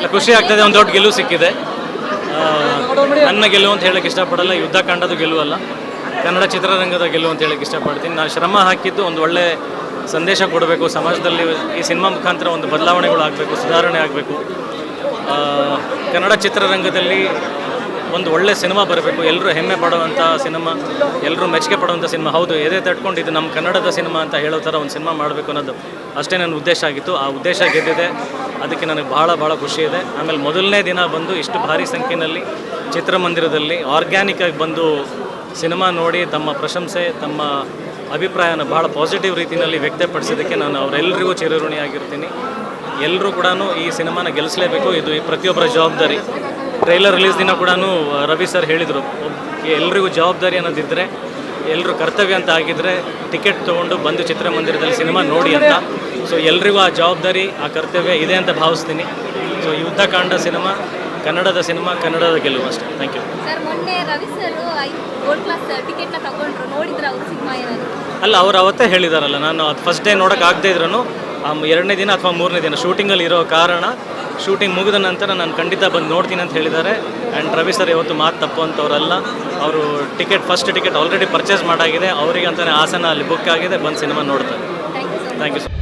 ಖುಷಿ ಆಗ್ತದೆ, ಒಂದು ದೊಡ್ಡ ಗೆಲುವು ಸಿಕ್ಕಿದೆ. ನನ್ನ ಗೆಲುವು ಅಂತ ಹೇಳಕ್ಕೆ ಇಷ್ಟಪಡಲ್ಲ, ಯುದ್ಧ ಕಾಂಡದ ಗೆಲುವಲ್ಲ ಕನ್ನಡ ಚಿತ್ರರಂಗದ ಗೆಲುವು ಅಂತ ಹೇಳಕ್ಕೆ ಇಷ್ಟಪಡ್ತೀನಿ. ನಾನು ಶ್ರಮ ಹಾಕಿದ್ದು ಒಂದು ಒಳ್ಳೆ ಸಂದೇಶ ಕೊಡಬೇಕು, ಸಮಾಜದಲ್ಲಿ ಈ ಸಿನಿಮಾ ಮುಖಾಂತರ ಒಂದು ಬದಲಾವಣೆಗಳು ಆಗಬೇಕು, ಸುಧಾರಣೆ ಆಗಬೇಕು. ಕನ್ನಡ ಚಿತ್ರರಂಗದಲ್ಲಿ ಒಂದು ಒಳ್ಳೆ ಸಿನಿಮಾ ಬರಬೇಕು. ಎಲ್ಲರೂ ಹೆಮ್ಮೆ ಪಡುವಂಥ ಸಿನಿಮಾ ಎಲ್ಲರೂ ಮೆಚ್ಚುಗೆ ಪಡುವಂಥ ಸಿನಿಮಾ. ಹೌದು, ಎದೆ ತಟ್ಕೊಂಡಿದ್ದು ನಮ್ಮ ಕನ್ನಡದ ಸಿನಿಮಾ ಅಂತ ಹೇಳೋ ಥರ ಒಂದು ಸಿನಿಮಾ ಮಾಡಬೇಕು ಅನ್ನೋದು ಅಷ್ಟೇ ನನ್ನ ಉದ್ದೇಶ ಆಗಿತ್ತು. ಆ ಉದ್ದೇಶ ಗೆದ್ದಿದೆ. ಅದಕ್ಕೆ ನನಗೆ ಭಾಳ ಭಾಳ ಖುಷಿ ಇದೆ. ಆಮೇಲೆ ಮೊದಲನೇ ದಿನ ಬಂದು ಇಷ್ಟು ಭಾರಿ ಸಂಖ್ಯೆಯಲ್ಲಿ ಚಿತ್ರಮಂದಿರದಲ್ಲಿ ಆರ್ಗ್ಯಾನಿಕ್ ಆಗಿ ಬಂದು ಸಿನಿಮಾ ನೋಡಿ ತಮ್ಮ ಪ್ರಶಂಸೆ, ತಮ್ಮ ಅಭಿಪ್ರಾಯನ ಭಾಳ ಪಾಸಿಟಿವ್ ರೀತಿಯಲ್ಲಿ ವ್ಯಕ್ತಪಡಿಸೋದಕ್ಕೆ ನಾನು ಅವರೆಲ್ಲರಿಗೂ ಚಿರಋಣಿಯಾಗಿರ್ತೀನಿ ಎಲ್ಲರೂ ಕೂಡ ಈ ಸಿನಿಮಾನ ಗೆಲ್ಲಿಸಲೇಬೇಕು ಇದು ಪ್ರತಿಯೊಬ್ಬರ ಜವಾಬ್ದಾರಿ. ಟ್ರೈಲರ್ ರಿಲೀಸ್ ದಿನ ಕೂಡ ರವಿ ಸರ್ ಹೇಳಿದರು ಎಲ್ಲರಿಗೂ ಜವಾಬ್ದಾರಿ ಅನ್ನೋದಿದ್ದರೆ ಎಲ್ಲರೂ ಕರ್ತವ್ಯ ಅಂತ ಆಗಿದ್ದರೆ ಟಿಕೆಟ್ ತೊಗೊಂಡು ಬಂದು ಚಿತ್ರಮಂದಿರದಲ್ಲಿ ಸಿನಿಮಾ ನೋಡಿ ಅಂತ. ಸೊ ಎಲ್ರಿಗೂ ಆ ಜವಾಬ್ದಾರಿ ಆ ಕರ್ತವ್ಯ ಇದೆ ಅಂತ ಭಾವಿಸ್ತೀನಿ. ಸೊ ಯುದ್ಧಕಾಂಡ ಸಿನಿಮಾ ಕನ್ನಡದ ಸಿನಿಮಾ ಕನ್ನಡದ ಗೆಲುವು ಅಷ್ಟೇ. ಥ್ಯಾಂಕ್ ಯು ಸರ್ ಮೊನ್ನೆ ರವಿ ಸರ್ ಗೋಲ್ಡ್ ಕ್ಲಾಸ್ ಟಿಕೆಟ್ನ ತಗೊಂಡ್ರು. ನೋಡಿದ್ರ ಅವ್ರ ಸಿನಿಮಾ ಏನಾದ್ರು? ಅಲ್ಲ ಅವ್ರು ಅವತ್ತೇ ಹೇಳಿದಾರಲ್ಲ ನಾನು ಅದು ಫಸ್ಟ್ ಡೇ ನೋಡೋಕೆ ಆಗದೇ ಇದ್ರೂ ಎರಡನೇ ದಿನ ಅಥವಾ ಮೂರನೇ ದಿನ ಶೂಟಿಂಗಲ್ಲಿ ಇರೋ ಕಾರಣ ಶೂಟಿಂಗ್ ಮುಗಿದ ನಂತರ ನಾನು ಖಂಡಿತ ಬಂದು ನೋಡ್ತೀನಿ ಅಂತ ಹೇಳಿದ್ದಾರೆ. ಆ್ಯಂಡ್ ರವಿ ಸರ್ ಇವತ್ತು ಮಾತು ತಪ್ಪುವಂಥವ್ರಲ್ಲ ಅವರು ticket first ticket already purchase ಮಾಡಾಗಿದೆ. ಅವರಿಗೆ ಅಂತಲೇ ಆಸನ ಅಲ್ಲಿ ಬುಕ್ ಆಗಿದೆ ಬಂದು ಸಿನಿಮಾ ನೋಡ್ತಾರೆ. Thank you sir